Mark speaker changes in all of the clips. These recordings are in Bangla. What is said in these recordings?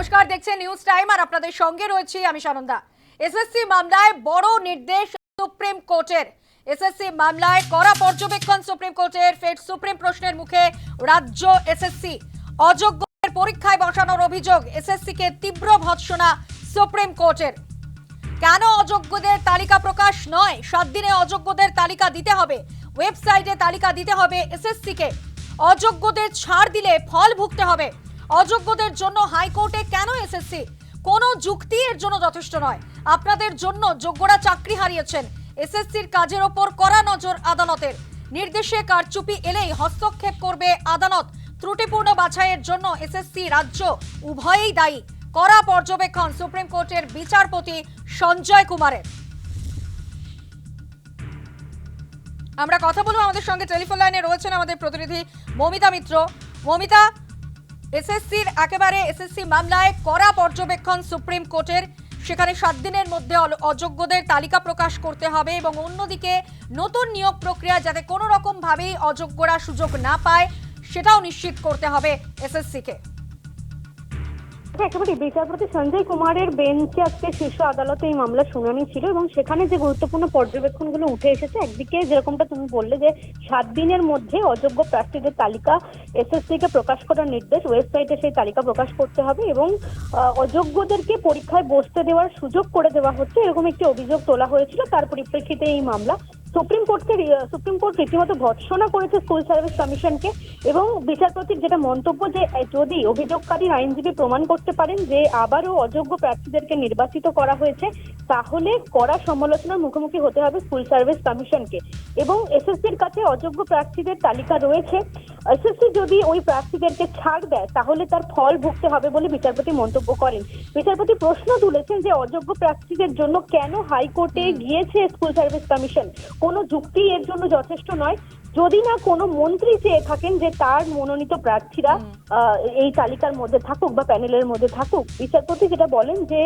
Speaker 1: নমস্কার, দেখছেন নিউজ টাইম আর আপনাদের সঙ্গে রয়েছি আমি সানন্দা। এসএসসি মামলায় বড় নির্দেশ সুপ্রিম কোর্টের। এসএসসি মামলায় কড়া পর্যবেক্ষণ সুপ্রিম কোর্টের, ফের সুপ্রিম প্রশ্নের মুখে রাজ্য এসএসসি অযোগ্যদের পরীক্ষায় বসানোর অভিযোগ এসএসসি কে তীব্র ভৎসনা সুপ্রিম কোর্টের। কেন অযোগ্যদের তালিকা প্রকাশ নয়? সাত দিনে অযোগ্যদের তালিকা দিতে হবে। ওয়েবসাইটে তালিকা দিতে হবে এসএসসি কে। অযোগ্যদের ছাড় দিলে ফল ভুগতে হবে। অযোগ্যদের জন্য এসএসসি কোনো যুক্তি এর জন্য যথেষ্ট নয়। আপনাদের জন্য যোগ্যরা চাকরি হারিয়েছেন। এসএসসির কাজের ওপর কড়া নজর আদালতের। নির্দেশে কারচুপি এলেই হস্তক্ষেপ করবে আদালত। ত্রুটিপূর্ণ বাছাইয়ের জন্য এসএসসি রাজ্য উভয়েই দায়ী। কড়া পর্যবেক্ষণ সুপ্রিম কোর্টের বিচারপতি সঞ্জয় কুমারের। আমরা কথা বলব আমাদের সঙ্গে টেলিফোন লাইনে রয়েছেন আমাদের প্রতিনিধি মমিতা মিত্র। মমিতা এসএসসির একেবারে এসএসসি মামলায় কড়া পর্যবেক্ষণ সুপ্রিম কোর্টের। সেখানে সাত দিনের মধ্যে অযোগ্যদের তালিকা প্রকাশ করতে হবে এবং অন্যদিকে নতুন নিয়োগ প্রক্রিয়া যাতে কোনো রকমভাবেই অযোগ্যরা সুযোগ না পায়, সেটাও নিশ্চিত করতে হবে এসএসসিকে
Speaker 2: একেবারে বিচারপতি সঞ্জয় কুমারের বেঞ্চে আজকে শীর্ষ আদালতে এই মামলার শুনানি ছিল এবং সেখানে যে গুরুত্বপূর্ণ পর্যবেক্ষণগুলো উঠে এসেছে, একদিকে যেরকমটা তুমি বললে যে সাত দিনের মধ্যে অযোগ্য প্রার্থীদের তালিকা এসএসসি কে প্রকাশ করার নির্দেশ, ওয়েবসাইটে সেই তালিকা প্রকাশ করতে হবে এবং অযোগ্যদেরকে পরীক্ষায় বসতে দেওয়ার সুযোগ করে দেওয়া হচ্ছে, এরকম একটি অভিযোগ তোলা হয়েছিল, তার পরিপ্রেক্ষিতে এই মামলা সুপ্রিম কোর্টকে সুপ্রিম কোর্ট রীতিমতো ভৎসনা করেছে স্কুল সার্ভিস কমিশনকে এবং বিচারপতির যেটা মন্তব্য যে যদি অভিযোগকারীর আইনজীবী প্রমাণ করতে পারেন যে আবারও অযোগ্য প্রার্থীদেরকে নির্বাচিত করা হয়েছে, তাহলে কড়া সমালোচনার মুখোমুখি হতে হবে স্কুল সার্ভিস কমিশনকে। এবং এসএসসির কাছে অযোগ্য প্রার্থীদের তালিকা রয়েছে। এসএসসি যদি ওই প্রার্থীদেরকে ছাড় দেয় তাহলে তার ফল ভুগতে হবে বলে বিচারপতি মন্তব্য করেন। বিচারপতি প্রশ্ন তুলেছেন যে অযোগ্য প্রার্থীদের জন্য কেন হাইকোর্টে গিয়েছে স্কুল সার্ভিস কমিশন? কোনো যুক্তি এর জন্য যথেষ্ট নয়। যদি না কোনো মন্ত্রী চেয়ে থাকেন যে তার মনোনীত প্রার্থীরা এই তালিকার মধ্যে থাকুক বা প্যানেলের মধ্যে থাকুক বিচারপতি যেটা বলেন যে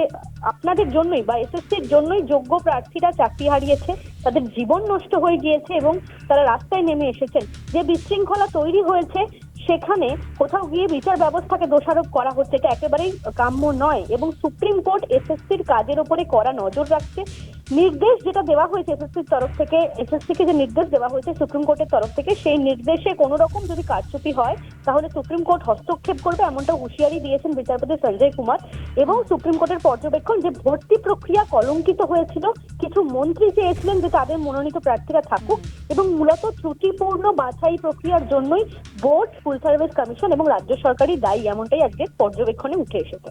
Speaker 2: আপনাদের জন্যই বা এসএসসির জন্যই যোগ্য প্রার্থীরা চাকরি হারিয়েছে তাদের জীবন নষ্ট হয়ে গিয়েছে এবং তারা রাস্তায় নেমে এসেছেন। যে বিশৃঙ্খলা তৈরি হয়েছে সেখানে কোথাও গিয়ে বিচার ব্যবস্থাকে দোষারোপ করা হচ্ছে এটা একেবারেই কাম্য নয় এবং সুপ্রিম কোর্ট এসএসসির কাজের উপরে কড়া নজর রাখছে। নির্দেশ যেটা দেওয়া হয়েছে এসএসসির তরফ থেকে এসএসসি কে যে নির্দেশ দেওয়া হয়েছে সুপ্রিম কোর্টের তরফ থেকে, সেই নির্দেশে কোনো রকম যদি কারচুপি হয়, তাহলে সুপ্রিম কোর্ট হস্তক্ষেপ করবে, এমনটা হুঁশিয়ারি দিয়েছেন বিচারপতি সঞ্জয় কুমার। এবং সুপ্রিম কোর্টের পর্যবেক্ষণ যে ভর্তি প্রক্রিয়া কলঙ্কিত হয়েছিল, কিছু মন্ত্রী চেয়েছিলেন যে তাদের মনোনীত প্রার্থীরা থাকুক এবং মূলত ত্রুটিপূর্ণ বাছাই প্রক্রিয়ার জন্যই বোর্ড স্কুল সার্ভিস কমিশন এবং রাজ্য সরকারই দায়ী, এমনটাই আজকে পর্যবেক্ষণে উঠে এসেছে।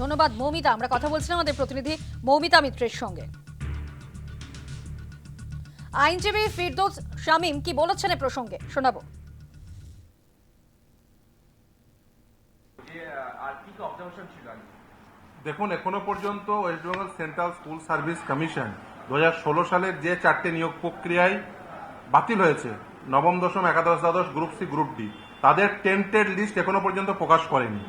Speaker 1: ধন্যবাদ, মৌমিতা। আমরা কথা বলছিলাম আমাদের প্রতিনিধি মৌমিতা মিত্রের সঙ্গে। আইনজীবী ফিরদৌস শামীম কি বলেছেন এ প্রসঙ্গে? শোনাবো।
Speaker 3: দেখুন, এখনও পর্যন্ত West Bengal central school service commission দু হাজার ষোলো সালের যে চারটে নিয়োগ প্রক্রিয়ায় বাতিল হয়েছে, নবম, দশম, একাদশ, দ্বাদশ, গ্রুপ সি, গ্রুপ ডি, তাদের টেন্টেড লিস্ট এখনও পর্যন্ত প্রকাশ করেনি।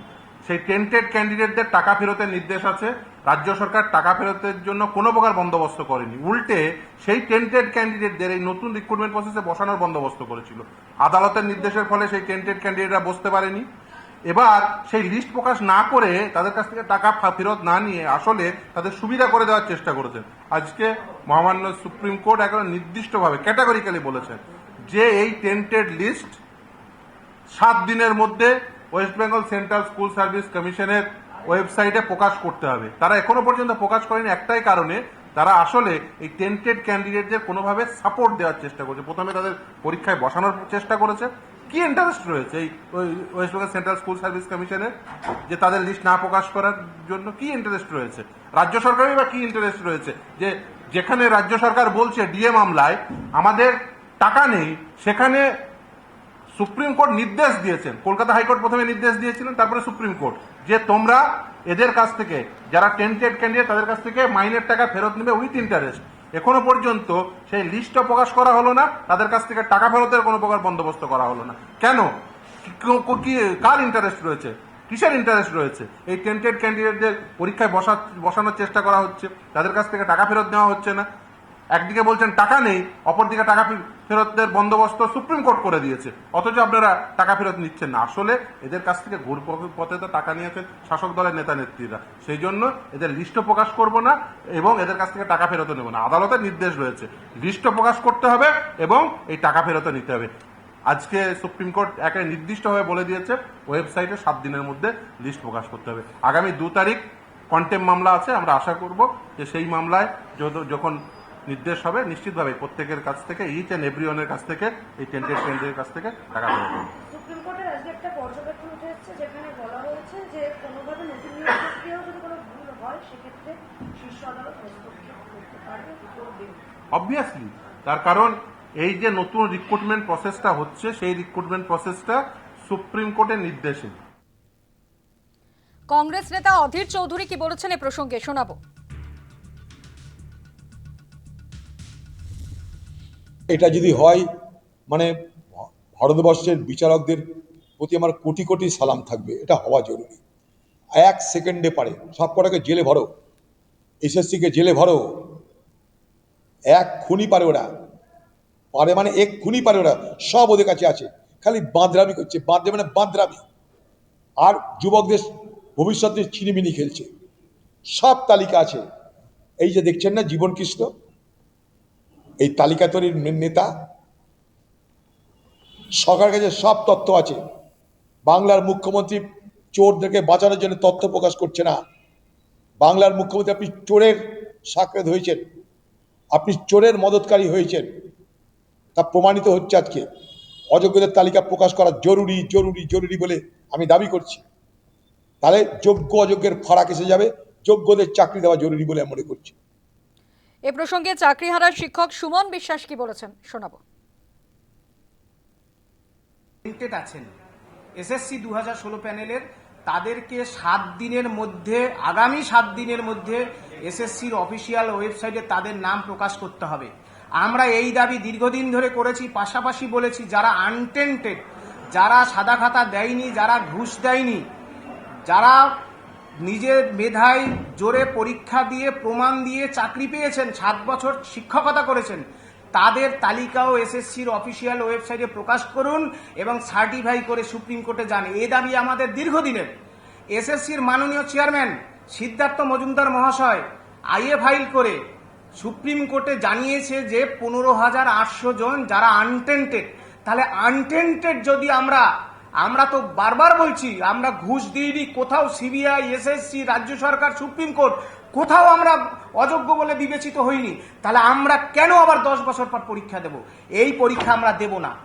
Speaker 3: সেই টেন্টেড ক্যান্ডিডেটদের টাকা ফেরতের নির্দেশ আছে। রাজ্য সরকার টাকা ফেরতের জন্য কোনো প্রকার বন্দোবস্ত করেনি। উল্টে সেই টেন্টেড ক্যান্ডিডেটদের এই নতুন রিক্রুটমেন্ট প্রসেসে বসানোর বন্দোবস্ত করেছিল। আদালতের নির্দেশের ফলে সেই টেন্টেড ক্যান্ডিডেটরা বসতে পারেনি। এবার সেই লিস্ট প্রকাশ না করে তাদের কাছ থেকে টাকা ফেরত না নিয়ে আসলে তাদের সুবিধা করে দেওয়ার চেষ্টা করেছেন। আজকে মহামান্য সুপ্রিম কোর্ট এখন নির্দিষ্টভাবে ক্যাটাগরিক্যালি বলেছেন যে এই টেন্টেড লিস্ট সাত দিনের মধ্যে West Bengal Central School Service কমিশনের ওয়েবসাইটে প্রকাশ করতে হবে। তারা এখনও পর্যন্ত প্রকাশ করেনি একটাই কারণে, তারা আসলে এই টেন্টেড ক্যান্ডিডেটদের কোনোভাবে সাপোর্ট দেওয়ার চেষ্টা করছে। প্রথমে তাদের পরীক্ষায় বসানোর চেষ্টা করেছে। কি ইন্টারেস্ট রয়েছে এই West Bengal Central School Service কমিশনের যে তাদের লিস্ট না প্রকাশ করার জন্য কি ইন্টারেস্ট রয়েছে? রাজ্য সরকারের বা কি ইন্টারেস্ট রয়েছে? যে যেখানে রাজ্য সরকার বলছে, ডিএ মামলায় আমাদের টাকা নেই, সেখানে সুপ্রিম কোর্ট নির্দেশ দিয়েছেন। কলকাতা হাইকোর্ট প্রথমে নির্দেশ দিয়েছিলেন, তারপরে সুপ্রিম কোর্ট। যে তোমরা এদের কাছ থেকে, যারা টেন্টেড ক্যান্ডিডেট তাদের কাছ থেকে মাইনের টাকা ফেরত নেবে উইথ ইন্টারেস্ট এখনও পর্যন্ত সেই লিস্টটা প্রকাশ করা হলো না, তাদের কাছ থেকে টাকা ফেরতের কোনো প্রকার বন্দোবস্ত করা হলো না। কেন? কি- কার ইন্টারেস্ট রয়েছে? কিসের ইন্টারেস্ট রয়েছে? এই টেন্টেড ক্যান্ডিডেটদের পরীক্ষায় বসা, বসানোর চেষ্টা করা হচ্ছে। তাদের কাছ থেকে টাকা ফেরত নেওয়া হচ্ছে না। একদিকে বলছেন টাকা নেই, অপরদিকে টাকা ফেরতের বন্দোবস্ত সুপ্রিম কোর্ট করে দিয়েছে। অথচ আপনারা টাকা ফেরত নিচ্ছেন না। আসলে এদের কাছ থেকে ঘুর পথে তো টাকা নিয়েছেন শাসক দলের নেতা নেত্রীরা। সেই জন্য এদের লিস্ট প্রকাশ করব না এবং এদের কাছ থেকে টাকা ফেরত নেব না। আদালতের নির্দেশ রয়েছে। লিস্ট প্রকাশ করতে হবে এবং এই টাকা ফেরত নিতে হবে। আজকে সুপ্রিম কোর্ট একে নির্দিষ্টভাবে বলে দিয়েছে, ওয়েবসাইটে সাত দিনের মধ্যে লিস্ট প্রকাশ করতে হবে। আগামী দু তারিখ কন্টেম মামলা আছে, আমরা আশা করব যে সেই মামলায় যখন নির্দেশ হবে নিশ্চিতভাবে প্রত্যেকের কাছ থেকে ইচ অ্যান্ড এভরিওয়ানের কাছ থেকে এই টেন্টেড টেন্টের কাছ থেকে টাকা ফেরত হবে।
Speaker 4: সুপ্রিম কোর্টের আজকে একটা পর্যবেক্ষণ উঠে এসেছে যেখানে বলা হয়েছে যে কোনোভাবে নতুন নিয়োগ প্রক্রিয়াও যদি কোনো ভুল হয় সেক্ষেত্রে শীর্ষ আদালত হস্তক্ষেপ করতে পারবে করবে?
Speaker 3: অবভিয়াসলি তার কারণ এই যে নতুন রিক্রুটমেন্ট প্রসেসটা হচ্ছে সেই রিক্রুটমেন্ট প্রসেসটা সুপ্রিম কোর্টের নির্দেশে।
Speaker 1: কংগ্রেস নেতা অধীর চৌধুরী কি বলেছেন এ প্রসঙ্গে শোনাবো।
Speaker 5: এটা যদি হয় মানে ভারতবর্ষের বিচারকদের প্রতি আমার কোটি কোটি সালাম থাকবে, এটা হওয়া জরুরি। এক সেকেন্ডে পারে, সব কটাকে জেলে ভরো। এসএসসিকে জেলে ভরো। এক খুনি পারে ওরা। পারে মানে এক খুনি পারে ওরা, সব ওদের কাছে আছে। খালি বাঁদরামি করছে বাঁধে মানে বাঁদরামি। আর যুবকদের ভবিষ্যতে ছিনিমিনি খেলছে। সব তালিকা আছে। এই যে দেখছেন না, জীবন কৃষ্ণ? এই তালিকা তৈরির নেতা, সরকারের কাছে সব তথ্য আছে। বাংলার মুখ্যমন্ত্রী চোরদেরকে বাঁচানোর জন্য তথ্য প্রকাশ করছে না। বাংলার মুখ্যমন্ত্রী, আপনি চোরের সাকরেদ হয়েছেন। আপনি চোরের মদতকারী হয়েছেন। তা প্রমাণিত হচ্ছে আজকে। অযোগ্যদের তালিকা প্রকাশ করা জরুরি জরুরি জরুরি বলে আমি দাবি করছি। তাহলে যোগ্য অযোগ্যের ফারাক এসে যাবে। যোগ্যদের চাকরি দেওয়া জরুরি বলে আমি মনে করছি।
Speaker 1: এ প্রসঙ্গে চাকরিহারার শিক্ষক সুমন বিশ্বাস কি বলেছেন? শোনাবো।
Speaker 6: আছেন। এসএসসি দু হাজার ষোলো প্যানেলের তাদেরকে সাত দিনের মধ্যে, আগামী সাত দিনের মধ্যে এসএসসির অফিসিয়াল ওয়েবসাইটে তাদের নাম প্রকাশ করতে হবে। আমরা এই দাবি দীর্ঘদিন ধরে করেছি, পাশাপাশি বলেছি, যারা আনটেন্টেড যারা সাদা খাতা দেয়নি, যারা ঘুষ দেয়নি, যারা নিজের মেধায় জোরে পরীক্ষা দিয়ে, প্রমাণ দিয়ে চাকরি পেয়েছেন, সাত বছর শিক্ষকতা করেছেন। তাদের তালিকাও এসএসসির অফিসিয়াল ওয়েবসাইটে প্রকাশ করুন এবং সার্টিফাই করে সুপ্রিম কোর্টে যান। এ দাবি আমাদের দীর্ঘদিনের। এসএসসির মাননীয় চেয়ারম্যান সিদ্ধার্থ মজুমদার মহাশয় আইএ ফাইল করে সুপ্রিম কোর্টে জানিয়েছে যে, পনেরো হাজার আটশো জন যারা আনটেন্টেড তাহলে আনটেন্টেড যদি আমরা আমরা তো বারবার বলছি, আমরা ঘুষ দিইনি, কোথাও সিবিআই, এসএসসি, রাজ্য সরকার, সুপ্রিম কোর্ট, কোথাও আমরা অযোগ্য বলে বিবেচিত হইনি। তাহলে আমরা কেন আবার দশ বছর পর পরীক্ষা দেব? এই পরীক্ষা আমরা দেব না।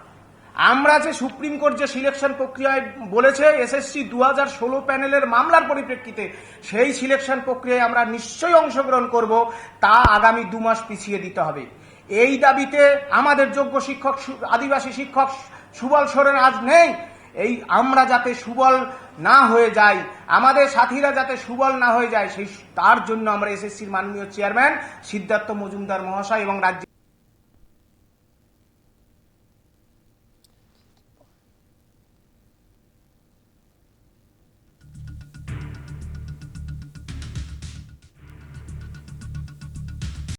Speaker 6: আমরা যে সুপ্রিম কোর্ট যে সিলেকশন প্রক্রিয়ায় বলেছে, এসএসসি দু হাজার ষোলো প্যানেলের মামলার পরিপ্রেক্ষিতে, সেই সিলেকশন প্রক্রিয়ায় আমরা নিশ্চয়ই অংশগ্রহণ করব, তা আগামী দু মাস পিছিয়ে দিতে হবে। এই দাবিতে আমাদের যোগ্য শিক্ষক, আদিবাসী শিক্ষক সুবল সোরেন আজ নেই। এই আমরা যাতে সুবল না হয়ে যাই, আমাদের সাথীরা যাতে সুবল না হয়ে যায়, সেই, তার জন্য আমরা এসএসসির মাননীয় চেয়ারম্যান সিদ্ধার্থ মজুমদার মহাশয় এবং রাজ্য